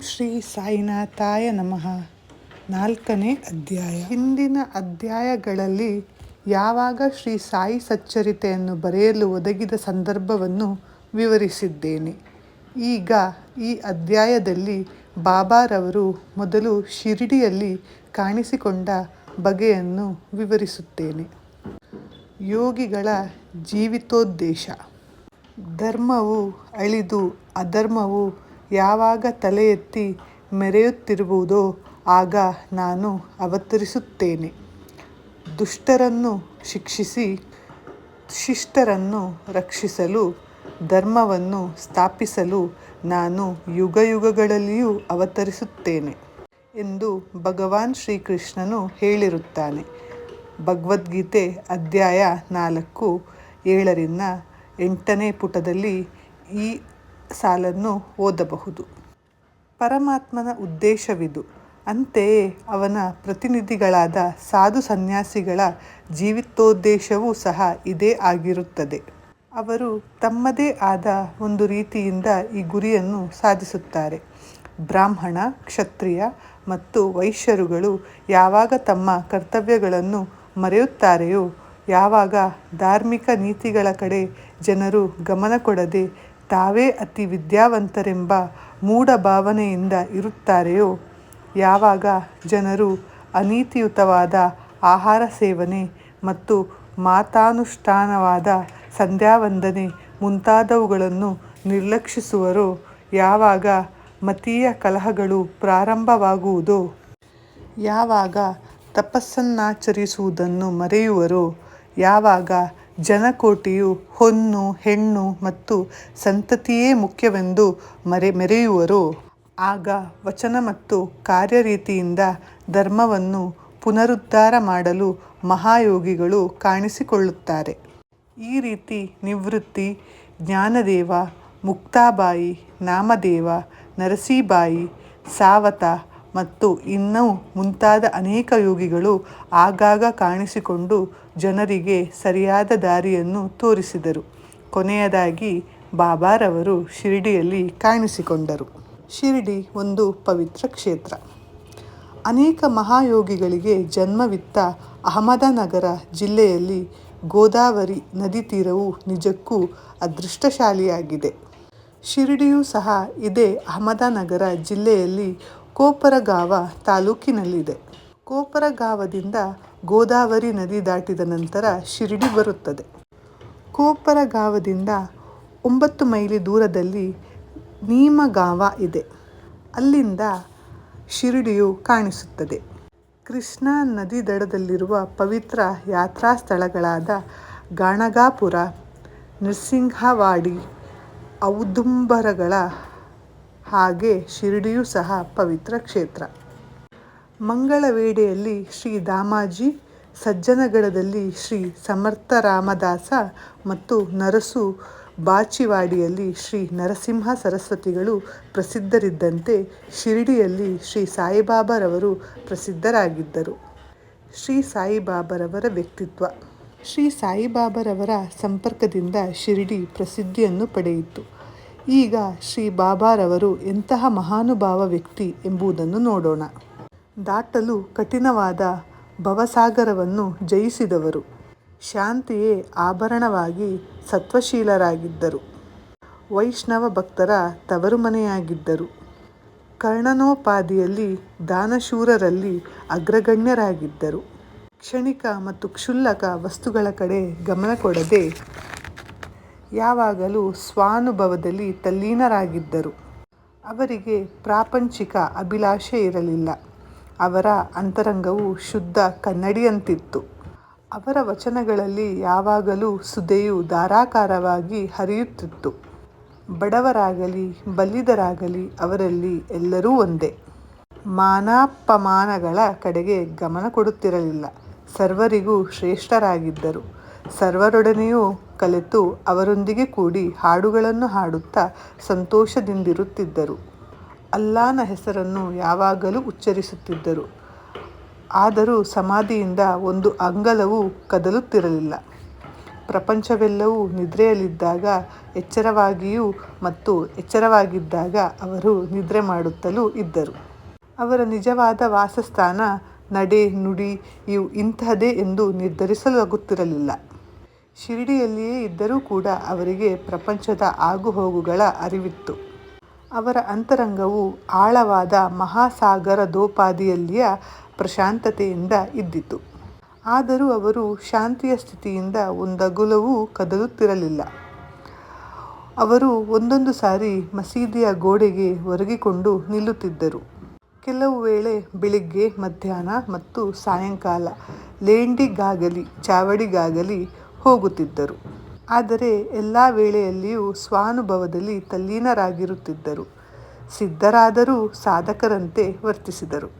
ಶ್ರೀ ಸಾಯಿನಾಥಾಯ ನಮಃ. ನಾಲ್ಕನೇ ಅಧ್ಯಾಯ. ಹಿಂದಿನ ಅಧ್ಯಾಯಗಳಲ್ಲಿ ಯಾವಾಗ ಶ್ರೀ ಸಾಯಿ ಸಚ್ಚರಿತೆಯನ್ನು ಬರೆಯಲು ಒದಗಿದ ಸಂದರ್ಭವನ್ನು ವಿವರಿಸಿದ್ದೇನೆ. ಈಗ ಈ ಅಧ್ಯಾಯದಲ್ಲಿ ಬಾಬಾರವರು ಮೊದಲು ಶಿರಡಿಯಲ್ಲಿ ಕಾಣಿಸಿಕೊಂಡ ಬಗೆಯನ್ನು ವಿವರಿಸುತ್ತೇನೆ. ಯೋಗಿಗಳ ಜೀವಿತೋದ್ದೇಶ. ಧರ್ಮವು ಅಳಿದು, ಅಧರ್ಮವು ಯಾವಾಗ ತಲೆ ಎತ್ತಿ ಮೆರೆಯುತ್ತಿರುವುದೋ ಆಗ ನಾನು ಅವತರಿಸುತ್ತೇನೆ. ದುಷ್ಟರನ್ನು ಶಿಕ್ಷಿಸಿ ಶಿಷ್ಟರನ್ನು ರಕ್ಷಿಸಲು, ಧರ್ಮವನ್ನು ಸ್ಥಾಪಿಸಲು ನಾನು ಯುಗಯುಗಗಳಲ್ಲಿಯೂ ಅವತರಿಸುತ್ತೇನೆ ಎಂದು ಭಗವಾನ್ ಶ್ರೀಕೃಷ್ಣನು ಹೇಳಿರುತ್ತಾನೆ. ಭಗವದ್ಗೀತೆ ಅಧ್ಯಾಯ ನಾಲ್ಕು, ಏಳರಿಂದ ಎಂಟನೇ ಪುಟದಲ್ಲಿ ಈ ಸಾಲನ್ನು ಓದಬಹುದು. ಪರಮಾತ್ಮನ ಉದ್ದೇಶವಿದು. ಅಂತೆಯೇ ಅವನ ಪ್ರತಿನಿಧಿಗಳಾದ ಸಾಧು ಸನ್ಯಾಸಿಗಳ ಜೀವಿತೋದ್ದೇಶವೂ ಸಹ ಇದೇ ಆಗಿರುತ್ತದೆ. ಅವರು ತಮ್ಮದೇ ಆದ ಒಂದು ರೀತಿಯಿಂದ ಈ ಗುರಿಯನ್ನು ಸಾಧಿಸುತ್ತಾರೆ. ಬ್ರಾಹ್ಮಣ, ಕ್ಷತ್ರಿಯ ಮತ್ತು ವೈಶ್ಯರುಗಳು ಯಾವಾಗ ತಮ್ಮ ಕರ್ತವ್ಯಗಳನ್ನು ಮರೆಯುತ್ತಾರೆಯೋ, ಯಾವಾಗ ಧಾರ್ಮಿಕ ನೀತಿಗಳ ಕಡೆ ಜನರು ಗಮನ ಕೊಡದೆ ತಾವೇ ಅತಿ ವಿದ್ಯಾವಂತರೆಂಬ ಮೂಢ ಭಾವನೆಯಿಂದ ಇರುತ್ತಾರೆಯೋ? ಯಾವಾಗ ಜನರು ಅನೀತಿಯುತವಾದ ಆಹಾರ ಸೇವನೆ ಮತ್ತು ಮಾತಾನುಷ್ಠಾನವಾದ ಸಂಧ್ಯಾವಂದನೆ ಮುಂತಾದವುಗಳನ್ನು ನಿರ್ಲಕ್ಷಿಸುವರೋ? ಯಾವಾಗ ಮತೀಯ ಕಲಹಗಳು ಪ್ರಾರಂಭವಾಗುವುದೋ? ಯಾವಾಗ ತಪಸ್ಸನ್ನಾಚರಿಸುವುದನ್ನು ಮರೆಯುವರೋ? ಯಾವಾಗ ಜನಕೋಟಿಯು ಹೊನ್ನು, ಹೆಣ್ಣು ಮತ್ತು ಸಂತತಿಯೇ ಮುಖ್ಯವೆಂದು ಮರೆ, ಮೆರೆಯುವರು. ಆಗ ವಚನ ಮತ್ತು ಕಾರ್ಯರೀತಿಯಿಂದ ಧರ್ಮವನ್ನು ಪುನರುದ್ಧಾರ ಮಾಡಲು ಮಹಾಯೋಗಿಗಳು ಕಾಣಿಸಿಕೊಳ್ಳುತ್ತಾರೆ. ಈ ರೀತಿ ನಿವೃತ್ತಿ, ಜ್ಞಾನದೇವ, ಮುಕ್ತಾಬಾಯಿ, ನಾಮದೇವ, ನರಸೀಬಾಯಿ, ಸಾವತ ಮತ್ತು ಇನ್ನೂ ಮುಂತಾದ ಅನೇಕ ಯೋಗಿಗಳು ಆಗಾಗ ಕಾಣಿಸಿಕೊಂಡು ಜನರಿಗೆ ಸರಿಯಾದ ದಾರಿಯನ್ನು ತೋರಿಸಿದರು. ಕೊನೆಯದಾಗಿ ಬಾಬಾರವರು ಶಿರಡಿಯಲ್ಲಿ ಕಾಣಿಸಿಕೊಂಡರು. ಶಿರಡಿ ಒಂದು ಪವಿತ್ರ ಕ್ಷೇತ್ರ. ಅನೇಕ ಮಹಾಯೋಗಿಗಳಿಗೆ ಜನ್ಮವಿತ್ತ ಅಹಮದನಗರ ಜಿಲ್ಲೆಯಲ್ಲಿ ಗೋದಾವರಿ ನದಿ ತೀರವು ನಿಜಕ್ಕೂ ಅದೃಷ್ಟಶಾಲಿಯಾಗಿದೆ. ಶಿರಡಿಯೂ ಸಹ ಇದೇ ಅಹಮದನಗರ ಜಿಲ್ಲೆಯಲ್ಲಿ ಕೋಪರಗಾವ ತಾಲೂಕಿನಲ್ಲಿದೆ. ಕೋಪರಗಾವದಿಂದ ಗೋದಾವರಿ ನದಿ ದಾಟಿದ ನಂತರ ಶಿರಡಿ ಬರುತ್ತದೆ. ಕೋಪರಗಾವದಿಂದ ಒಂಬತ್ತು ಮೈಲಿ ದೂರದಲ್ಲಿ ನೀಮಗಾವ ಇದೆ. ಅಲ್ಲಿಂದ ಶಿರಡಿಯು ಕಾಣಿಸುತ್ತದೆ. ಕೃಷ್ಣಾ ನದಿ ದಡದಲ್ಲಿರುವ ಪವಿತ್ರ ಯಾತ್ರಾ ಸ್ಥಳಗಳಾದ ಗಾಣಗಾಪುರ ನೃಸಿಂಹವಾಡಿ ಔದುಂಬರಗಳ ಹಾಗೆ ಶಿರಡಿಯೂ ಸಹ ಪವಿತ್ರ ಕ್ಷೇತ್ರ. ಮಂಗಳವೇಡೆಯಲ್ಲಿ ಶ್ರೀ ದಾಮಾಜಿ, ಸಜ್ಜನಗಡದಲ್ಲಿ ಶ್ರೀ ಸಮರ್ಥ ರಾಮದಾಸ ಮತ್ತು ನರಸು ಬಾಚಿವಾಡಿಯಲ್ಲಿ ಶ್ರೀ ನರಸಿಂಹ ಸರಸ್ವತಿಗಳು ಪ್ರಸಿದ್ಧರಿದ್ದಂತೆ ಶಿರಡಿಯಲ್ಲಿ ಶ್ರೀ ಸಾಯಿಬಾಬಾರವರು ಪ್ರಸಿದ್ಧರಾಗಿದ್ದರು. ಶ್ರೀ ಸಾಯಿಬಾಬಾರವರ ವ್ಯಕ್ತಿತ್ವ. ಶ್ರೀ ಸಾಯಿಬಾಬಾರವರ ಸಂಪರ್ಕದಿಂದ ಶಿರಡಿ ಪ್ರಸಿದ್ಧಿಯನ್ನು ಪಡೆಯಿತು. ಈಗ ಶ್ರೀ ಬಾಬಾರವರು ಎಂತಹ ಮಹಾನುಭಾವ ವ್ಯಕ್ತಿ ಎಂಬುದನ್ನು ನೋಡೋಣ. ದಾಟಲು ಕಠಿಣವಾದ ಭವಸಾಗರವನ್ನು ಜಯಿಸಿದವರು. ಶಾಂತಿಯೇ ಆಭರಣವಾಗಿ ಸತ್ವಶೀಲರಾಗಿದ್ದರು. ವೈಷ್ಣವ ಭಕ್ತರ ತವರುಮನೆಯಾಗಿದ್ದರು. ಕರ್ಣನೋಪಾದಿಯಲ್ಲಿ ದಾನಶೂರರಲ್ಲಿ ಅಗ್ರಗಣ್ಯರಾಗಿದ್ದರು. ಕ್ಷಣಿಕ ಮತ್ತು ಕ್ಷುಲ್ಲಕ ವಸ್ತುಗಳ ಕಡೆ ಗಮನ ಕೊಡದೆ ಯಾವಾಗಲೂ ಸ್ವಾನುಭವದಲ್ಲಿ ತಲ್ಲೀನರಾಗಿದ್ದರು. ಅವರಿಗೆ ಪ್ರಾಪಂಚಿಕ ಅಭಿಲಾಷೆ ಇರಲಿಲ್ಲ. ಅವರ ಅಂತರಂಗವು ಶುದ್ಧ ಕನ್ನಡಿಯಂತಿತ್ತು. ಅವರ ವಚನಗಳಲ್ಲಿ ಯಾವಾಗಲೂ ಸುದೆಯು ಧಾರಾಕಾರವಾಗಿ ಹರಿಯುತ್ತಿತ್ತು. ಬಡವರಾಗಲಿ, ಬಲ್ಲಿದರಾಗಲಿ ಅವರಲ್ಲಿ ಎಲ್ಲರೂ ಒಂದೇ. ಮಾನಾಪಮಾನಗಳ ಕಡೆಗೆ ಗಮನ ಕೊಡುತ್ತಿರಲಿಲ್ಲ. ಸರ್ವರಿಗೂ ಶ್ರೇಷ್ಠರಾಗಿದ್ದರು. ಸರ್ವರೊಡನೆಯೂ ಕಲೆತು ಅವರೊಂದಿಗೆ ಕೂಡಿ ಹಾಡುಗಳನ್ನು ಹಾಡುತ್ತಾ ಸಂತೋಷದಿಂದಿರುತ್ತಿದ್ದರು. ಅಲ್ಲಾನ ಹೆಸರನ್ನು ಯಾವಾಗಲೂ ಉಚ್ಚರಿಸುತ್ತಿದ್ದರು. ಆದರೂ ಸಮಾಧಿಯಿಂದ ಒಂದು ಅಂಗಲವೂ ಕದಲುತ್ತಿರಲಿಲ್ಲ. ಪ್ರಪಂಚವೆಲ್ಲವೂ ನಿದ್ರೆಯಲ್ಲಿದ್ದಾಗ ಎಚ್ಚರವಾಗಿಯೂ ಮತ್ತು ಎಚ್ಚರವಾಗಿದ್ದಾಗ ಅವರು ನಿದ್ರೆ ಮಾಡುತ್ತಲೂ ಇದ್ದರು. ಅವರ ನಿಜವಾದ ವಾಸಸ್ಥಾನ, ನಡೆ, ನುಡಿ ಇವು ಇಂತಹದೇ ಎಂದು ನಿರ್ಧರಿಸಲಾಗುತ್ತಿರಲಿಲ್ಲ. ಶಿರಡಿಯಲ್ಲಿಯೇ ಇದ್ದರೂ ಕೂಡ ಅವರಿಗೆ ಪ್ರಪಂಚದ ಆಗುಹೋಗುಗಳ ಅರಿವಿತ್ತು. ಅವರ ಅಂತರಂಗವು ಆಳವಾದ ಮಹಾಸಾಗರ ದೋಪಾದಿಯಲ್ಲಿಯ ಪ್ರಶಾಂತತೆಯಿಂದ ಇದ್ದಿತು. ಆದರೂ ಅವರು ಶಾಂತಿಯ ಸ್ಥಿತಿಯಿಂದ ಒಂದಗುಲವೂ ಕದಲುತ್ತಿರಲಿಲ್ಲ. ಅವರು ಒಂದೊಂದು ಸಾರಿ ಮಸೀದಿಯ ಗೋಡೆಗೆ ಒರಗಿಕೊಂಡು ನಿಲ್ಲುತ್ತಿದ್ದರು. ಕೆಲವು ವೇಳೆ ಬೆಳಿಗ್ಗೆ ಮಧ್ಯಾಹ್ನ ಮತ್ತು ಸಾಯಂಕಾಲ ಲೇಂಡಿಗಾಗಲಿ, ಚಾವಡಿಗಾಗಲಿ ಹೋಗುತ್ತಿದ್ದರು. ಆದರೆ ಎಲ್ಲ ವೇಳೆಯಲ್ಲಿಯೂ ಸ್ವಾನುಭವದಲ್ಲಿ ತಲ್ಲೀನರಾಗಿರುತ್ತಿದ್ದರು. ಸಿದ್ಧರಾದರೂ ಸಾಧಕರಂತೆ ವರ್ತಿಸಿದರು.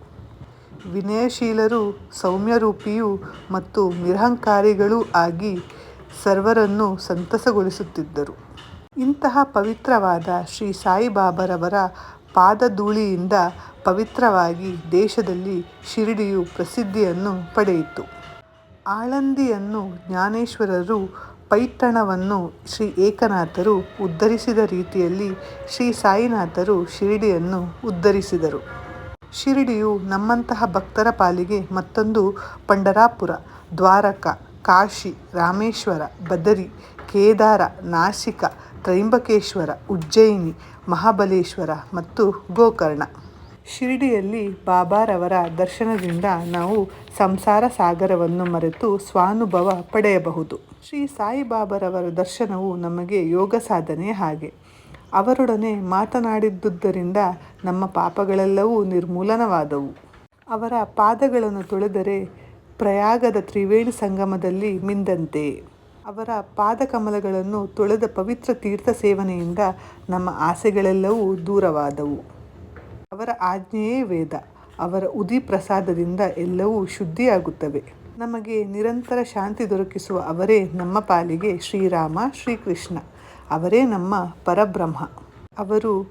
ವಿನಯಶೀಲರೂ, ಸೌಮ್ಯರೂಪಿಯೂ ಮತ್ತು ನಿರಹಂಕಾರಿಗಳೂ ಆಗಿ ಸರ್ವರನ್ನು ಸಂತಸಗೊಳಿಸುತ್ತಿದ್ದರು. ಇಂತಹ ಪವಿತ್ರವಾದ ಶ್ರೀ ಸಾಯಿಬಾಬಾರವರ ಪಾದಧೂಳಿಯಿಂದ ಪವಿತ್ರವಾಗಿ ದೇಶದಲ್ಲಿ ಶಿರಡಿಯು ಪ್ರಸಿದ್ಧಿಯನ್ನು ಪಡೆಯಿತು. ಆಳಂದಿಯನ್ನು ಜ್ಞಾನೇಶ್ವರರು ಪೈಠಣವನ್ನು ಶ್ರೀ ಏಕನಾಥರು ಉದ್ಧರಿಸಿದ ರೀತಿಯಲ್ಲಿ ಶ್ರೀ ಸಾಯಿನಾಥರು ಶಿರಡಿಯನ್ನು ಉದ್ಧರಿಸಿದರು. ಶಿರಡಿಯು ನಮ್ಮಂತಹ ಭಕ್ತರ ಪಾಲಿಗೆ ಮತ್ತೊಂದು ಪಂಡರಾಪುರ, ದ್ವಾರಕ, ಕಾಶಿ, ರಾಮೇಶ್ವರ, ಬದರಿ, ಕೇದಾರ, ನಾಸಿಕ, ತ್ರೈಂಬಕೇಶ್ವರ, ಉಜ್ಜಯಿನಿ, ಮಹಾಬಲೇಶ್ವರ ಮತ್ತು ಗೋಕರ್ಣ. ಶಿರಡಿಯಲ್ಲಿ ಬಾಬಾರವರ ದರ್ಶನದಿಂದ ನಾವು ಸಂಸಾರ ಸಾಗರವನ್ನು ಮರೆತು ಸ್ವಾನುಭವ ಪಡೆಯಬಹುದು. ಶ್ರೀ ಸಾಯಿಬಾಬಾರವರ ದರ್ಶನವು ನಮಗೆ ಯೋಗ ಸಾಧನೆ ಹಾಗೆ. ಅವರೊಡನೆ ಮಾತನಾಡಿದ್ದುದರಿಂದ ನಮ್ಮ ಪಾಪಗಳೆಲ್ಲವೂ ನಿರ್ಮೂಲನವಾದವು. ಅವರ ಪಾದಗಳನ್ನು ತೊಳೆದರೆ ಪ್ರಯಾಗದ ತ್ರಿವೇಣಿ ಸಂಗಮದಲ್ಲಿ ಮಿಂದಂತೆ. ಅವರ ಪಾದಕಮಲಗಳನ್ನು ತೊಳೆದ ಪವಿತ್ರ ತೀರ್ಥ ಸೇವನೆಯಿಂದ ನಮ್ಮ ಆಸೆಗಳೆಲ್ಲವೂ ದೂರವಾದವು. ಅವರ ಆಜ್ಞೆಯೇ ವೇದ. ಅವರ ಉದಿ ಪ್ರಸಾದದಿಂದ ಎಲ್ಲವೂ ಶುದ್ಧಿಯಾಗುತ್ತವೆ. ನಮಗೆ ನಿರಂತರ ಶಾಂತಿ ದೊರಕಿಸುವ ಅವರೇ ನಮ್ಮ ಪಾಲಿಗೆ ಶ್ರೀರಾಮ, ಶ್ರೀಕೃಷ್ಣ. ಅವರೇ ನಮ್ಮ ಪರಬ್ರಹ್ಮ. ಅವರು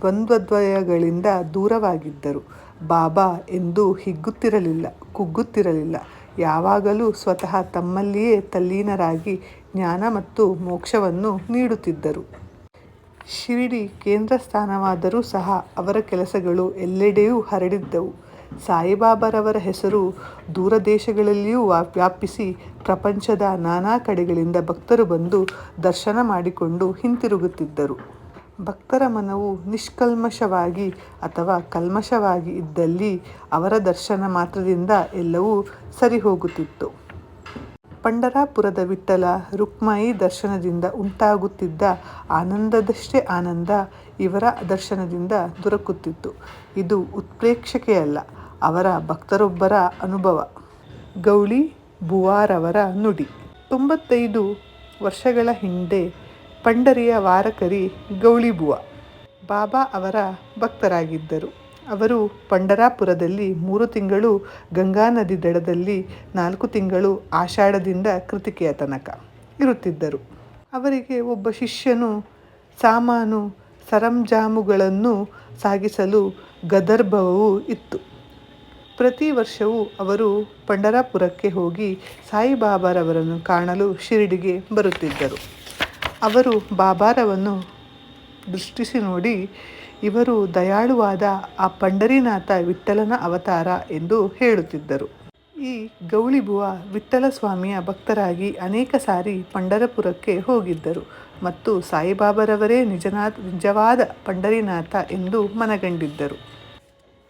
ದ್ವಂದ್ವದ್ವಯಗಳಿಂದ ದೂರವಾಗಿದ್ದರು. ಬಾಬಾ ಎಂದು ಹಿಗ್ಗುತ್ತಿರಲಿಲ್ಲ, ಕುಗ್ಗುತ್ತಿರಲಿಲ್ಲ. ಯಾವಾಗಲೂ ಸ್ವತಃ ತಮ್ಮಲ್ಲಿಯೇ ತಲ್ಲೀನರಾಗಿ ಜ್ಞಾನ ಮತ್ತು ಮೋಕ್ಷವನ್ನು ನೀಡುತ್ತಿದ್ದರು. ಶಿರಡಿ ಕೇಂದ್ರ ಸ್ಥಾನವಾದರೂ ಸಹ ಅವರ ಕೆಲಸಗಳು ಎಲ್ಲೆಡೆಯೂ ಹರಡಿದ್ದವು. ಸಾಯಿಬಾಬಾರವರ ಹೆಸರು ದೂರ ದೇಶಗಳಲ್ಲಿಯೂ ವ್ಯಾಪಿಸಿ ಪ್ರಪಂಚದ ನಾನಾ ಕಡೆಗಳಿಂದ ಭಕ್ತರು ಬಂದು ದರ್ಶನ ಮಾಡಿಕೊಂಡು ಹಿಂತಿರುಗುತ್ತಿದ್ದರು. ಭಕ್ತರ ಮನವು ನಿಷ್ಕಲ್ಮಶವಾಗಿ ಅಥವಾ ಕಲ್ಮಶವಾಗಿ ಇದ್ದಲ್ಲಿ ಅವರ ದರ್ಶನ ಮಾತ್ರದಿಂದ ಎಲ್ಲವೂ ಸರಿಹೋಗುತ್ತಿತ್ತು. ಪಂಢರಾಪುರದ ವಿಠಲ ರುಕ್ಮಾಯಿ ದರ್ಶನದಿಂದ ಉಂಟಾಗುತ್ತಿದ್ದ ಆನಂದದಷ್ಟೇ ಆನಂದ ಇವರ ದರ್ಶನದಿಂದ ದೊರಕುತ್ತಿತ್ತು. ಇದು ಉತ್ಪ್ರೇಕ್ಷಕೆಯಲ್ಲ ಅವರ ಭಕ್ತರೊಬ್ಬರ ಅನುಭವ. ಗೌಳಿ ಬುವಾರವರ ನುಡಿ. ತೊಂಬತ್ತೈದು ವರ್ಷಗಳ ಹಿಂದೆ ಪಂಡರಿಯ ವಾರಕರಿ ಗೌಳಿಬುವ ಬಾಬಾ ಅವರ ಭಕ್ತರಾಗಿದ್ದರು. ಅವರು ಪಂಡರಾಪುರದಲ್ಲಿ ಮೂರು ತಿಂಗಳು ಗಂಗಾ ನದಿ ದಡದಲ್ಲಿ ನಾಲ್ಕು ತಿಂಗಳು ಆಷಾಢದಿಂದ ಕೃತಿಕೆಯ ತನಕ ಇರುತ್ತಿದ್ದರು. ಅವರಿಗೆ ಒಬ್ಬ ಶಿಷ್ಯನು ಸಾಮಾನು ಸರಂಜಾಮುಗಳನ್ನು ಸಾಗಿಸಲು ಗದರ್ಭವೂ ಇತ್ತು. ಪ್ರತಿ ವರ್ಷವೂ ಅವರು ಪಂಡರಾಪುರಕ್ಕೆ ಹೋಗಿ ಸಾಯಿಬಾಬಾರವರನ್ನು ಕಾಣಲು ಶಿರಡಿಗೆ ಬರುತ್ತಿದ್ದರು. ಅವರು ಬಾಬಾರವನ್ನು ದೃಷ್ಟಿಸಿ ನೋಡಿ, ಇವರು ದಯಾಳುವಾದ ಆ ಪಂಡರಿನಾಥ ವಿಠ್ಠಲನ ಅವತಾರ ಎಂದು ಹೇಳುತ್ತಿದ್ದರು. ಈ ಗೌಳಿಬುವ ವಿಠ್ಠಲ ಸ್ವಾಮಿಯ ಭಕ್ತರಾಗಿ ಅನೇಕ ಸಾರಿ ಪಂಡರಪುರಕ್ಕೆ ಹೋಗಿದ್ದರು ಮತ್ತು ಸಾಯಿಬಾಬರವರೇ ನಿಜನಾಥ್ ನಿಜವಾದ ಪಂಡರಿನಾಥ ಎಂದು ಮನಗಂಡಿದ್ದರು.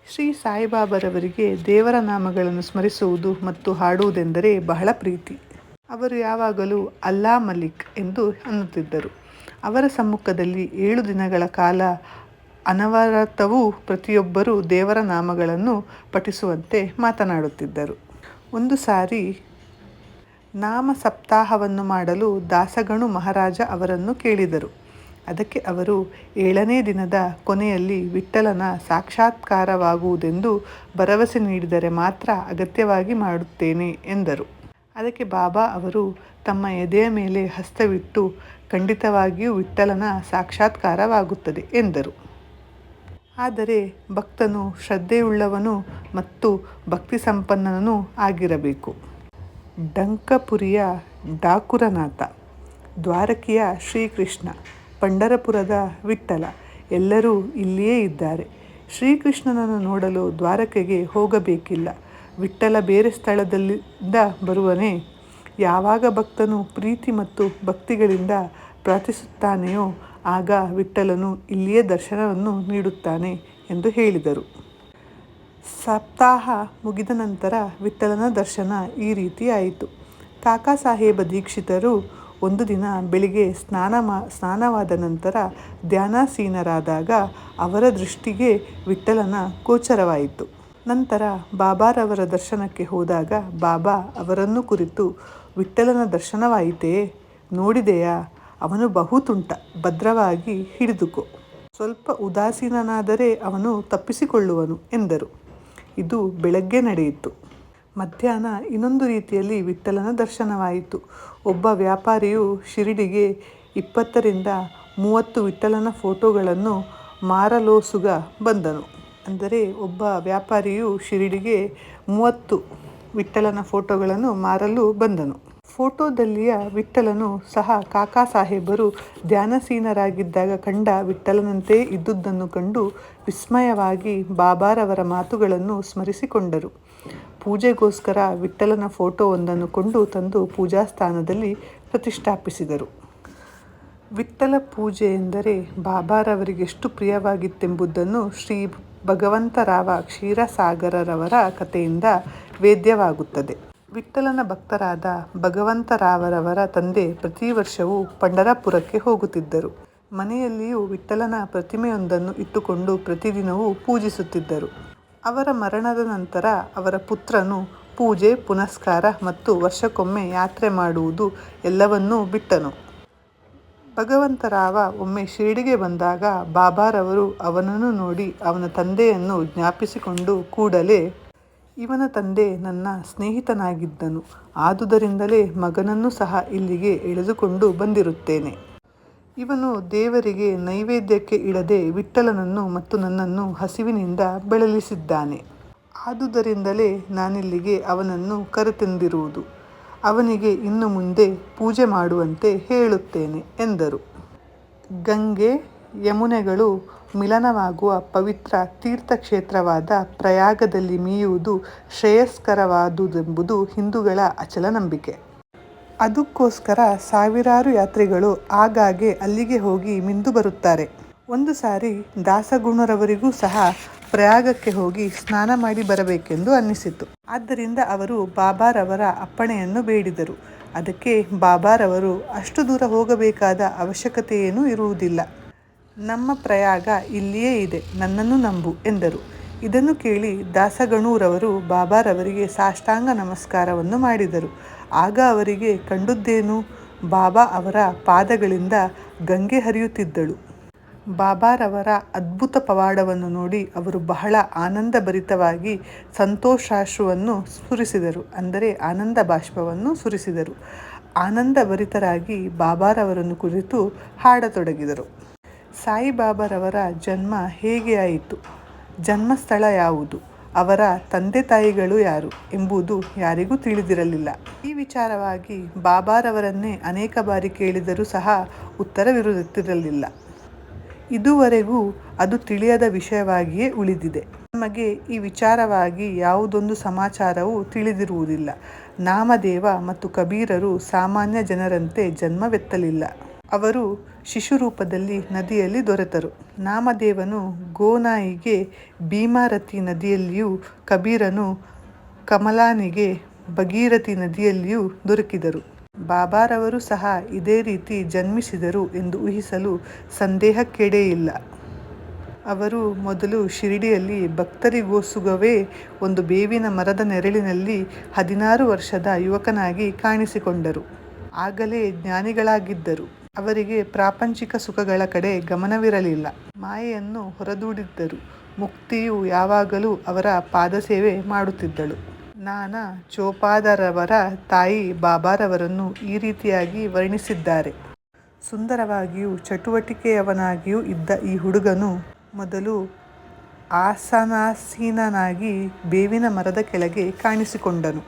ಶ್ರೀ ಸಾಯಿಬಾಬರವರಿಗೆ ದೇವರ ನಾಮಗಳನ್ನು ಸ್ಮರಿಸುವುದು ಮತ್ತು ಹಾಡುವುದೆಂದರೆ ಬಹಳ ಪ್ರೀತಿ. ಅವರು ಯಾವಾಗಲೂ ಅಲ್ಲಾ ಮಲಿಕ್ ಎಂದು ಅನ್ನುತ್ತಿದ್ದರು. ಅವರ ಸಮ್ಮುಖದಲ್ಲಿ ಏಳು ದಿನಗಳ ಕಾಲ ಅನವರತವೂ ಪ್ರತಿಯೊಬ್ಬರೂ ದೇವರ ನಾಮಗಳನ್ನು ಪಠಿಸುವಂತೆ ಮಾತನಾಡುತ್ತಿದ್ದರು. ಒಂದು ಸಾರಿ ನಾಮ ಸಪ್ತಾಹವನ್ನು ಮಾಡಲು ದಾಸಗಣು ಮಹಾರಾಜ ಅವರನ್ನು ಕೇಳಿದರು. ಅದಕ್ಕೆ ಅವರು ಏಳನೇ ದಿನದ ಕೊನೆಯಲ್ಲಿ ವಿಠ್ಠಲನ ಸಾಕ್ಷಾತ್ಕಾರವಾಗುವುದೆಂದು ಭರವಸೆ ನೀಡಿದರೆ ಮಾತ್ರ ಅಗತ್ಯವಾಗಿ ಮಾಡುತ್ತೇನೆ ಎಂದರು. ಅದಕ್ಕೆ ಬಾಬಾ ಅವರು ತಮ್ಮ ಎದೆಯ ಮೇಲೆ ಹಸ್ತವಿಟ್ಟು ಖಂಡಿತವಾಗಿಯೂ ವಿಠ್ಠಲನ ಸಾಕ್ಷಾತ್ಕಾರವಾಗುತ್ತದೆ ಎಂದರು. ಆದರೆ ಭಕ್ತನು ಶ್ರದ್ಧೆಯುಳ್ಳವನು ಮತ್ತು ಭಕ್ತಿ ಸಂಪನ್ನನೂ ಆಗಿರಬೇಕು. ಡಂಕಪುರಿಯ ಡಾಕುರನಾಥ, ದ್ವಾರಕೆಯ ಶ್ರೀಕೃಷ್ಣ, ಪಂಡರಪುರದ ವಿಠ್ಠಲ ಎಲ್ಲರೂ ಇಲ್ಲಿಯೇ ಇದ್ದಾರೆ. ಶ್ರೀಕೃಷ್ಣನನ್ನು ನೋಡಲು ದ್ವಾರಕೆಗೆ ಹೋಗಬೇಕಿಲ್ಲ. ವಿಠ್ಠಲ ಬೇರೆ ಸ್ಥಳದಲ್ಲಿಂದ ಬರುವನೇ, ಯಾವಾಗ ಭಕ್ತನು ಪ್ರೀತಿ ಮತ್ತು ಭಕ್ತಿಗಳಿಂದ ಪ್ರಾರ್ಥಿಸುತ್ತಾನೆಯೋ, ಆಗ ವಿಠ್ಠಲನು ಇಲ್ಲಿಯೇ ದರ್ಶನವನ್ನು ನೀಡುತ್ತಾನೆ ಎಂದು ಹೇಳಿದರು. ಸಪ್ತಾಹ ಮುಗಿದ ನಂತರ ವಿಠ್ಠಲನ ದರ್ಶನ ಈ ರೀತಿ ಆಯಿತು. ಕಾಕಾ ಸಾಹೇಬ ದೀಕ್ಷಿತರು ಒಂದು ದಿನ ಬೆಳಿಗ್ಗೆ ಸ್ನಾನ ಮಾ, ಸ್ನಾನವಾದ ನಂತರ ಧ್ಯಾನಾಸೀನರಾದಾಗ ಅವರ ದೃಷ್ಟಿಗೆ ವಿಠ್ಠಲನ ಗೋಚರವಾಯಿತು. ನಂತರ ಬಾಬಾರವರ ದರ್ಶನಕ್ಕೆ ಹೋದಾಗ, ಬಾಬಾ, ಅವರನ್ನು ಕುರಿತು ವಿಠ್ಠಲನ ದರ್ಶನವಾಯಿತೇ? ನೋಡಿದೆಯಾ? ಅವನು ಬಹುತುಂಟ, ಭದ್ರವಾಗಿ ಹಿಡಿದುಕೋ. ಸ್ವಲ್ಪ ಉದಾಸೀನನಾದರೆ ಅವನು ತಪ್ಪಿಸಿಕೊಳ್ಳುವನು ಎಂದರು. ಇದು ಬೆಳಗ್ಗೆ ನಡೆಯಿತು. ಮಧ್ಯಾಹ್ನ ಇನ್ನೊಂದು ರೀತಿಯಲ್ಲಿ ವಿಠ್ಠಲನ ದರ್ಶನವಾಯಿತು. ಒಬ್ಬ ವ್ಯಾಪಾರಿಯು ಶಿರಡಿಗೆ ಇಪ್ಪತ್ತರಿಂದ ಮೂವತ್ತು ವಿಠ್ಠಲನ ಫೋಟೋಗಳನ್ನು ಮಾರಲೋಸುಗ ಬಂದನು. ಅಂದರೆ ಒಬ್ಬ ವ್ಯಾಪಾರಿಯು ಶಿರಡಿಗೆ ಮೂವತ್ತು ವಿಠ್ಠಲನ ಫೋಟೋಗಳನ್ನು ಮಾರಲು ಬಂದನು. ಫೋಟೋದಲ್ಲಿಯ ವಿಠ್ಠಲನು ಸಹ ಕಾಕಾ ಸಾಹೇಬರು ಧ್ಯಾನಸೀನರಾಗಿದ್ದಾಗ ಕಂಡ ವಿಠ್ಠಲನಂತೆ ಇದ್ದುದನ್ನು ಕಂಡು ವಿಸ್ಮಯವಾಗಿ ಬಾಬಾರವರ ಮಾತುಗಳನ್ನು ಸ್ಮರಿಸಿಕೊಂಡರು. ಪೂಜೆಗೋಸ್ಕರ ವಿಠ್ಠಲನ ಫೋಟೋವೊಂದನ್ನು ಕೊಂಡು ತಂದು ಪೂಜಾ ಸ್ಥಾನದಲ್ಲಿ ಪ್ರತಿಷ್ಠಾಪಿಸಿದರು. ವಿಠ್ಠಲ ಪೂಜೆ ಎಂದರೆ ಬಾಬಾರವರಿಗೆಷ್ಟು ಪ್ರಿಯವಾಗಿತ್ತೆಂಬುದನ್ನು ಶ್ರೀ ಭಗವಂತರಾವ ಕ್ಷೀರಸಾಗರರವರ ಕಥೆಯಿಂದ ವೇದ್ಯವಾಗುತ್ತದೆ. ವಿಠ್ಠಲನ ಭಕ್ತರಾದ ಭಗವಂತರಾವರವರ ತಂದೆ ಪ್ರತಿ ವರ್ಷವೂ ಪಂಡರಾಪುರಕ್ಕೆ ಹೋಗುತ್ತಿದ್ದರು. ಮನೆಯಲ್ಲಿಯೂ ವಿಠ್ಠಲನ ಪ್ರತಿಮೆಯೊಂದನ್ನು ಇಟ್ಟುಕೊಂಡು ಪ್ರತಿದಿನವೂ ಪೂಜಿಸುತ್ತಿದ್ದರು. ಅವರ ಮರಣದ ನಂತರ ಅವರ ಪುತ್ರನು ಪೂಜೆ, ಪುನಸ್ಕಾರ ಮತ್ತು ವರ್ಷಕ್ಕೊಮ್ಮೆ ಯಾತ್ರೆ ಮಾಡುವುದು ಎಲ್ಲವನ್ನೂ ಬಿಟ್ಟನು. ಭಗವಂತರಾವ ಒಮ್ಮೆ ಶಿರಡಿಗೆ ಬಂದಾಗ ಬಾಬಾರವರು ಅವನನ್ನು ನೋಡಿ ಅವನ ತಂದೆಯನ್ನು ಜ್ಞಾಪಿಸಿಕೊಂಡು ಕೂಡಲೇ ಇವನ ತಂದೆ ನನ್ನ ಸ್ನೇಹಿತನಾಗಿದ್ದನು. ಆದುದರಿಂದಲೇ ಮಗನನ್ನು ಸಹ ಇಲ್ಲಿಗೆ ಎಳೆದುಕೊಂಡು ಬಂದಿರುತ್ತೇನೆ. ಇವನು ದೇವರಿಗೆ ನೈವೇದ್ಯಕ್ಕೆ ಇಡದೆ ವಿಠ್ಠಲನನ್ನು ಮತ್ತು ನನ್ನನ್ನು ಹಸಿವಿನಿಂದ ಬೆಳಲಿಸಿದ್ದಾನೆ. ಆದುದರಿಂದಲೇ ನಾನಿಲ್ಲಿಗೆ ಅವನನ್ನು ಕರೆತಂದಿರುವುದು. ಅವನಿಗೆ ಇನ್ನು ಮುಂದೆ ಪೂಜೆ ಮಾಡುವಂತೆ ಹೇಳುತ್ತೇನೆ ಎಂದರು. ಗಂಗೆ, ಯಮುನೆಗಳು ಮಿಲನವಾಗುವ ಪವಿತ್ರ ತೀರ್ಥಕ್ಷೇತ್ರವಾದ ಪ್ರಯಾಗದಲ್ಲಿ ಮೀಯುವುದು ಶ್ರೇಯಸ್ಕರವಾದುದೆಂಬುದು ಹಿಂದೂಗಳ ಅಚಲ ನಂಬಿಕೆ ಅದಕ್ಕೋಸ್ಕರ ಸಾವಿರಾರು ಯಾತ್ರಿಗಳು ಆಗಾಗ್ಗೆ ಅಲ್ಲಿಗೆ ಹೋಗಿ ಮಿಂದು ಬರುತ್ತಾರೆ. ಒಂದು ಸಾರಿ ದಾಸಗುಣರವರಿಗೂ ಸಹ ಪ್ರಯಾಗಕ್ಕೆ ಹೋಗಿ ಸ್ನಾನ ಮಾಡಿ ಬರಬೇಕೆಂದು ಅನ್ನಿಸಿತು. ಆದ್ದರಿಂದ ಅವರು ಬಾಬಾರವರ ಅಪ್ಪಣೆಯನ್ನು ಬೇಡಿದರು. ಅದಕ್ಕೆ ಬಾಬಾರವರು ಅಷ್ಟು ದೂರ ಹೋಗಬೇಕಾದ ಅವಶ್ಯಕತೆಯೇನೂ ಇರುವುದಿಲ್ಲ. ನಮ್ಮ ಪ್ರಯಾಗ ಇಲ್ಲಿಯೇ ಇದೆ, ನನ್ನನ್ನು ನಂಬು ಎಂದರು. ಇದನ್ನು ಕೇಳಿ ದಾಸಗಣೂರವರು ಬಾಬಾರವರಿಗೆ ಸಾಷ್ಟಾಂಗ ನಮಸ್ಕಾರವನ್ನು ಮಾಡಿದರು. ಆಗ ಅವರಿಗೆ ಕಂಡುದ್ದೇನು? ಬಾಬಾ ಅವರ ಪಾದಗಳಿಂದ ಗಂಗೆ ಹರಿಯುತ್ತಿದ್ದಳು. ಬಾಬಾರವರ ಅದ್ಭುತ ಪವಾಡವನ್ನು ನೋಡಿ ಅವರು ಬಹಳ ಆನಂದಭರಿತವಾಗಿ ಸಂತೋಷಾಶ್ರುವನ್ನು ಸುರಿಸಿದರು, ಅಂದರೆ ಆನಂದ ಬಾಷ್ಪವನ್ನು ಸುರಿಸಿದರು. ಆನಂದಭರಿತರಾಗಿ ಬಾಬಾರವರನ್ನು ಕುರಿತು ಹಾಡತೊಡಗಿದರು. ಸಾಯಿಬಾಬಾರವರ ಜನ್ಮ ಹೇಗೆ ಆಯಿತು? ಜನ್ಮಸ್ಥಳ ಯಾವುದು? ಅವರ ತಂದೆ ತಾಯಿಗಳು ಯಾರು? ಎಂಬುದು ಯಾರಿಗೂ ತಿಳಿದಿರಲಿಲ್ಲ. ಈ ವಿಚಾರವಾಗಿ ಬಾಬಾರವರನ್ನೇ ಅನೇಕ ಬಾರಿ ಕೇಳಿದರೂ ಸಹ ಉತ್ತರವಿರುತ್ತಿರಲಿಲ್ಲ. ಇದುವರೆಗೂ ಅದು ತಿಳಿಯದ ವಿಷಯವಾಗಿಯೇ ಉಳಿದಿದೆ. ನಮಗೆ ಈ ವಿಚಾರವಾಗಿ ಯಾವುದೊಂದು ಸಮಾಚಾರವೂ ತಿಳಿದಿರುವುದಿಲ್ಲ. ನಾಮದೇವ ಮತ್ತು ಕಬೀರರು ಸಾಮಾನ್ಯ ಜನರಂತೆ ಜನ್ಮವೆತ್ತಲಿಲ್ಲ. ಅವರು ಶಿಶುರೂಪದಲ್ಲಿ ನದಿಯಲ್ಲಿ ದೊರೆತರು. ನಾಮದೇವನು ಗೋನಾಯಿಗೆ ಭೀಮಾರತಿ ನದಿಯಲ್ಲಿಯೂ ಕಬೀರನು ಕಮಲಾನಿಗೆ ಭಗೀರಥಿ ನದಿಯಲ್ಲಿಯೂ ದೊರಕಿದರು. ಬಾಬಾರವರು ಸಹ ಇದೇ ರೀತಿ ಜನ್ಮಿಸಿದರು ಎಂದು ಊಹಿಸಲು ಸಂದೇಹಕ್ಕೆಡೇ ಇಲ್ಲ. ಅವರು ಮೊದಲು ಶಿರಡಿಯಲ್ಲಿ ಭಕ್ತರಿಗೋಸುಗವೇ ಒಂದು ಬೇವಿನ ಮರದ ನೆರಳಿನಲ್ಲಿ ಹದಿನಾರು ವರ್ಷದ ಯುವಕನಾಗಿ ಕಾಣಿಸಿಕೊಂಡರು. ಆಗಲೇ ಜ್ಞಾನಿಗಳಾಗಿದ್ದರು. ಅವರಿಗೆ ಪ್ರಾಪಂಚಿಕ ಸುಖಗಳ ಕಡೆ ಗಮನವಿರಲಿಲ್ಲ. ಮಾಯೆಯನ್ನು ಹೊರದೂಡಿದ್ದರು. ಮುಕ್ತಿಯು ಯಾವಾಗಲೂ ಅವರ ಪಾದಸೇವೆ ಮಾಡುತ್ತಿದ್ದಳು. ನಾನಾ ಚೋಪಾದರವರ ತಾಯಿ ಬಾಬಾರವರನ್ನು ಈ ರೀತಿಯಾಗಿ ವರ್ಣಿಸಿದ್ದಾರೆ. ಸುಂದರವಾಗಿಯೂ ಚಟುವಟಿಕೆಯವನಾಗಿಯೂ ಇದ್ದ ಈ ಹುಡುಗನು ಮೊದಲು ಆಸನಾಸೀನನಾಗಿ ಬೇವಿನ ಮರದ ಕೆಳಗೆ ಕಾಣಿಸಿಕೊಂಡನು.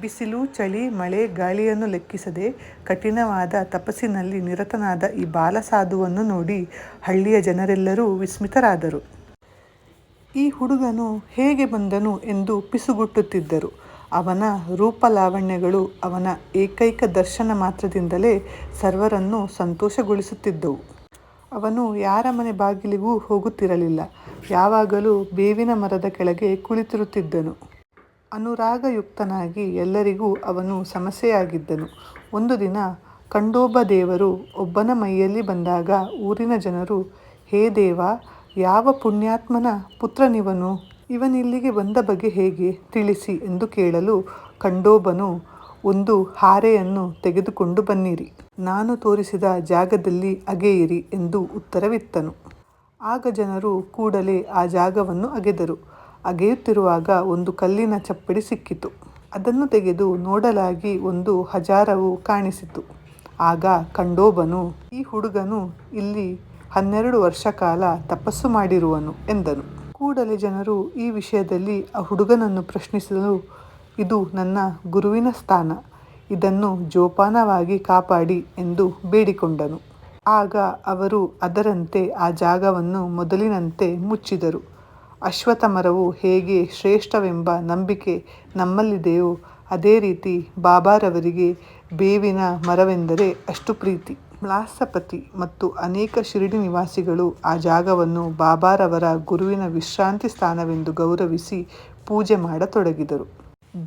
ಬಿಸಿಲು, ಚಳಿ, ಮಳೆ, ಗಾಳಿಯನ್ನು ಲೆಕ್ಕಿಸದೆ ಕಠಿಣವಾದ ತಪಸ್ಸಿನಲ್ಲಿ ನಿರತನಾದ ಈ ಬಾಲಸಾಧುವನ್ನು ನೋಡಿ ಹಳ್ಳಿಯ ಜನರೆಲ್ಲರೂ ವಿಸ್ಮಿತರಾದರು. ಈ ಹುಡುಗನು ಹೇಗೆ ಬಂದನು ಎಂದು ಪಿಸುಗುಟ್ಟುತ್ತಿದ್ದರು. ಅವನ ರೂಪಲಾವಣ್ಯಗಳು ಅವನ ಏಕೈಕ ದರ್ಶನ ಮಾತ್ರದಿಂದಲೇ ಸರ್ವರನ್ನು ಸಂತೋಷಗೊಳಿಸುತ್ತಿದ್ದವು. ಅವನು ಯಾರ ಮನೆ ಬಾಗಿಲಿಗೂ ಹೋಗುತ್ತಿರಲಿಲ್ಲ. ಯಾವಾಗಲೂ ಬೇವಿನ ಮರದ ಕೆಳಗೆ ಕುಳಿತಿರುತ್ತಿದ್ದನು. ಅನುರಾಗಯುಕ್ತನಾಗಿ ಎಲ್ಲರಿಗೂ ಅವನು ಸಮಸ್ಯೆಯಾಗಿದ್ದನು. ಒಂದು ದಿನ ಕಂಡೋಬ ದೇವರು ಒಬ್ಬನ ಮೈಯಲ್ಲಿ ಬಂದಾಗ ಊರಿನ ಜನರು, ಹೇ ದೇವ, ಯಾವ ಪುಣ್ಯಾತ್ಮನ ಪುತ್ರನಿವನು? ಇವನಿಲ್ಲಿಗೆ ಬಂದ ಬಗ್ಗೆ ಹೇಗೆ ತಿಳಿಸಿ? ಎಂದು ಕೇಳಲು ಕಂಡೋಬನು ಒಂದು ಹಾರೆಯನ್ನು ತೆಗೆದುಕೊಂಡು ಬನ್ನಿರಿ. ನಾನು ತೋರಿಸಿದ ಜಾಗದಲ್ಲಿ ಅಗೆಯಿರಿ ಎಂದು ಉತ್ತರವಿತ್ತನು. ಆಗ ಜನರು ಕೂಡಲೇ ಆ ಜಾಗವನ್ನು ಅಗೆದರು. ಅಗೆಯುತ್ತಿರುವಾಗ ಒಂದು ಕಲ್ಲಿನ ಚಪ್ಪಡಿ ಸಿಕ್ಕಿತು. ಅದನ್ನು ತೆಗೆದು ನೋಡಲಾಗಿ ಒಂದು ಹಜಾರವು ಕಾಣಿಸಿತು. ಆಗ ಕಂಡೋಬನು ಈ ಹುಡುಗನು ಇಲ್ಲಿ ಹನ್ನೆರಡು ವರ್ಷ ಕಾಲ ತಪಸ್ಸು ಮಾಡಿರುವನು ಎಂದನು. ಕೂಡಲೇ ಜನರು ಈ ವಿಷಯದಲ್ಲಿ ಆ ಹುಡುಗನನ್ನು ಪ್ರಶ್ನಿಸಲು, ಇದು ನನ್ನ ಗುರುವಿನ ಸ್ಥಾನ, ಇದನ್ನು ಜೋಪಾನವಾಗಿ ಕಾಪಾಡಿ ಎಂದು ಬೇಡಿಕೊಂಡನು. ಆಗ ಅವರು ಅದರಂತೆ ಆ ಜಾಗವನ್ನು ಮೊದಲಿನಂತೆ ಮುಚ್ಚಿದರು. ಅಶ್ವತ್ಥ ಮರವು ಹೇಗೆ ಶ್ರೇಷ್ಠವೆಂಬ ನಂಬಿಕೆ ನಮ್ಮಲ್ಲಿದೆಯೋ ಅದೇ ರೀತಿ ಬಾಬಾರವರಿಗೆ ಬೇವಿನ ಮರವೆಂದರೆ ಅಷ್ಟು ಪ್ರೀತಿ. ಮ್ಲಾಸಪತಿ ಮತ್ತು ಅನೇಕ ಶಿರಡಿ ನಿವಾಸಿಗಳು ಆ ಜಾಗವನ್ನು ಬಾಬಾರವರ ಗುರುವಿನ ವಿಶ್ರಾಂತಿ ಸ್ಥಾನವೆಂದು ಗೌರವಿಸಿ ಪೂಜೆ ಮಾಡತೊಡಗಿದರು.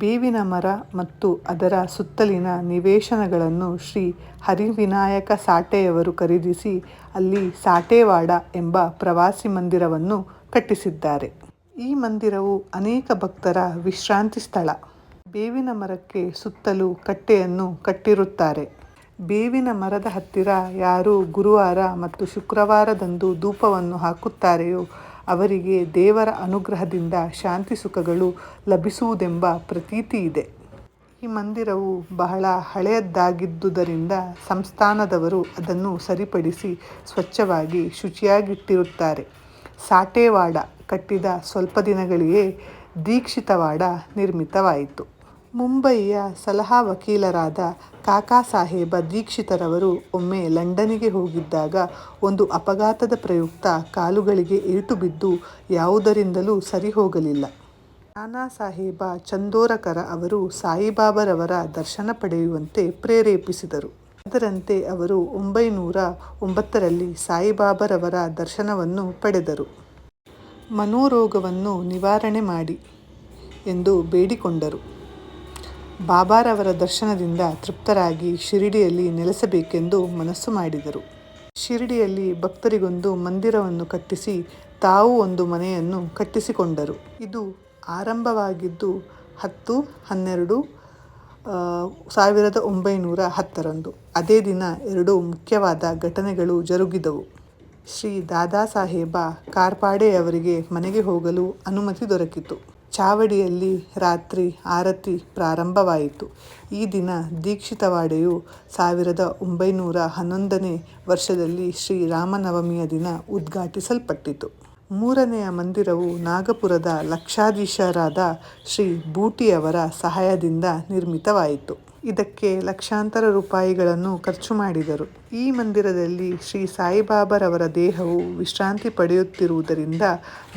ಬೇವಿನ ಮರ ಮತ್ತು ಅದರ ಸುತ್ತಲಿನ ನಿವೇಶನಗಳನ್ನು ಶ್ರೀ ಹರಿವಿನಾಯಕ ಸಾಟೆಯವರು ಖರೀದಿಸಿ ಅಲ್ಲಿ ಸಾಟೇವಾಡ ಎಂಬ ಪ್ರವಾಸಿ ಮಂದಿರವನ್ನು ಕಟ್ಟಿಸಿದ್ದಾರೆ. ಈ ಮಂದಿರವು ಅನೇಕ ಭಕ್ತರ ವಿಶ್ರಾಂತಿ ಸ್ಥಳ. ಬೇವಿನ ಮರಕ್ಕೆ ಸುತ್ತಲೂ ಕಟ್ಟೆಯನ್ನು ಕಟ್ಟಿರುತ್ತಾರೆ. ಬೇವಿನ ಮರದ ಹತ್ತಿರ ಯಾರು ಗುರುವಾರ ಮತ್ತು ಶುಕ್ರವಾರದಂದು ಧೂಪವನ್ನು ಹಾಕುತ್ತಾರೆಯೋ ಅವರಿಗೆ ದೇವರ ಅನುಗ್ರಹದಿಂದ ಶಾಂತಿ ಸುಖಗಳು ಲಭಿಸುವುದೆಂಬ ಪ್ರತೀತಿ ಇದೆ. ಈ ಮಂದಿರವು ಬಹಳ ಹಳೆಯದ್ದಾಗಿದ್ದುದರಿಂದ ಸಂಸ್ಥಾನದವರು ಅದನ್ನು ಸರಿಪಡಿಸಿ ಸ್ವಚ್ಛವಾಗಿ ಶುಚಿಯಾಗಿಟ್ಟಿರುತ್ತಾರೆ. ಸಾಟೇವಾಡ ಕಟ್ಟಿದ ಸ್ವಲ್ಪ ದಿನಗಳಿಗೆ ದೀಕ್ಷಿತವಾಡ ನಿರ್ಮಿತವಾಯಿತು. ಮುಂಬಯಿಯ ಸಲಹಾ ವಕೀಲರಾದ ಕಾಕಾ ಸಾಹೇಬ ದೀಕ್ಷಿತರವರು ಒಮ್ಮೆ ಲಂಡನಿಗೆ ಹೋಗಿದ್ದಾಗ ಒಂದು ಅಪಘಾತದ ಪ್ರಯುಕ್ತ ಕಾಲುಗಳಿಗೆ ಏಟು ಬಿದ್ದು ಯಾವುದರಿಂದಲೂ ಸರಿ ಹೋಗಲಿಲ್ಲ. ನಾನಾ ಸಾಹೇಬ ಚಂದೋರಕರ ಅವರು ಸಾಯಿಬಾಬರವರ ದರ್ಶನ ಪಡೆಯುವಂತೆ ಪ್ರೇರೇಪಿಸಿದರು. ಅದರಂತೆ ಅವರು ಒಂಬೈನೂರ ಒಂಬತ್ತರಲ್ಲಿ ಸಾಯಿಬಾಬರವರ ದರ್ಶನವನ್ನು ಪಡೆದರು. ಮನೋರೋಗವನ್ನು ನಿವಾರಣೆ ಮಾಡಿ ಎಂದು ಬೇಡಿಕೊಂಡರು. ಬಾಬಾರವರ ದರ್ಶನದಿಂದ ತೃಪ್ತರಾಗಿ ಶಿರಡಿಯಲ್ಲಿ ನೆಲೆಸಬೇಕೆಂದು ಮನಸ್ಸು ಮಾಡಿದರು. ಶಿರಡಿಯಲ್ಲಿ ಭಕ್ತರಿಗೊಂದು ಮಂದಿರವನ್ನು ಕಟ್ಟಿಸಿ ತಾವು ಒಂದು ಮನೆಯನ್ನು ಕಟ್ಟಿಸಿಕೊಂಡರು. ಇದು ಆರಂಭವಾಗಿದ್ದು ಹತ್ತು, ಹನ್ನೆರಡು ಸಾವಿರದ ಒಂಬೈನೂರ ಹತ್ತರಂದು ಅದೇ ದಿನ ಎರಡು ಮುಖ್ಯವಾದ ಘಟನೆಗಳು ಜರುಗಿದವು. ಶ್ರೀ ದಾದಾ ಸಾಹೇಬ ಕಾರ್ಪಾಡೆಯವರಿಗೆ ಮನೆಗೆ ಹೋಗಲು ಅನುಮತಿ ದೊರಕಿತು. ಚಾವಡಿಯಲ್ಲಿ ರಾತ್ರಿ ಆರತಿ ಪ್ರಾರಂಭವಾಯಿತು. ಈ ದಿನ ದೀಕ್ಷಿತವಾಡೆಯು ಸಾವಿರದ ಒಂಬೈನೂರ ಹನ್ನೊಂದನೇ ವರ್ಷದಲ್ಲಿ ಶ್ರೀ ರಾಮನವಮಿಯ ದಿನ ಉದ್ಘಾಟಿಸಲ್ಪಟ್ಟಿತು. ಮೂರನೆಯ ಮಂದಿರವು ನಾಗಪುರದ ಲಕ್ಷಾಧೀಶರಾದ ಶ್ರೀ ಬೂಟಿಯವರ ಸಹಾಯದಿಂದ ನಿರ್ಮಿತವಾಯಿತು. ಇದಕ್ಕೆ ಲಕ್ಷಾಂತರ ರೂಪಾಯಿಗಳನ್ನು ಖರ್ಚು ಮಾಡಿದರು. ಈ ಮಂದಿರದಲ್ಲಿ ಶ್ರೀ ಸಾಯಿಬಾಬರವರ ದೇಹವು ವಿಶ್ರಾಂತಿ ಪಡೆಯುತ್ತಿರುವುದರಿಂದ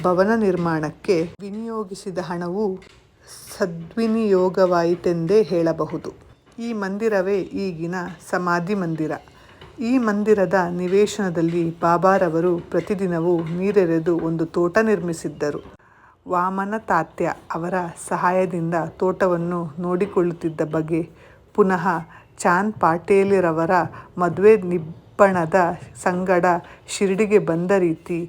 ಭವನ ನಿರ್ಮಾಣಕ್ಕೆ ವಿನಿಯೋಗಿಸಿದ ಹಣವು ಸದ್ವಿನಿಯೋಗವಾಯಿತೆಂದೇ ಹೇಳಬಹುದು. ಈ ಮಂದಿರವೇ ಈಗಿನ ಸಮಾಧಿ ಮಂದಿರ. ಈ ಮಂದಿರದ ನಿವೇಶನದಲ್ಲಿ ಬಾಬಾರವರು ಪ್ರತಿದಿನವೂ ನೀರೆರೆದು ಒಂದು ತೋಟ ನಿರ್ಮಿಸಿದ್ದರು. ವಾಮನ ತಾತ್ಯ ಅವರ ಸಹಾಯದಿಂದ ತೋಟವನ್ನು ನೋಡಿಕೊಳ್ಳುತ್ತಿದ್ದ ಬಗೆ ಪುನಃ ಚಾಂದ್ ಪಾಟೇಲಿರವರ ಮದುವೆ ನಿಬ್ಬಣದ ಸಂಗಡ ಶಿರಡಿಗೆ ಬಂದ ರೀತಿ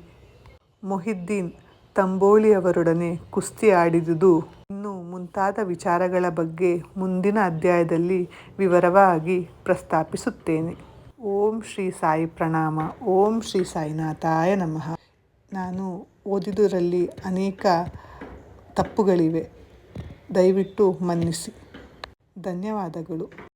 ಮೊಹಿದ್ದೀನ್ ತಂಬೋಳಿಯವರೊಡನೆ ಕುಸ್ತಿ ಆಡಿದುದು ಇನ್ನೂ ಮುಂತಾದ ವಿಚಾರಗಳ ಬಗ್ಗೆ ಮುಂದಿನ ಅಧ್ಯಾಯದಲ್ಲಿ ವಿವರವಾಗಿ ಪ್ರಸ್ತಾಪಿಸುತ್ತೇನೆ. ಓಂ ಶ್ರೀ ಸಾಯಿ ಪ್ರಣಾಮ, ಓಂ ಶ್ರೀ ಸಾಯಿನಾಥಾಯ ನಮಃ. ನಾನು ಓದಿದರಲ್ಲಿ ಅನೇಕ ತಪ್ಪುಗಳಿವೆ. ದಯವಿಟ್ಟು ಮನ್ನಿಸಿ. ಧನ್ಯವಾದಗಳು.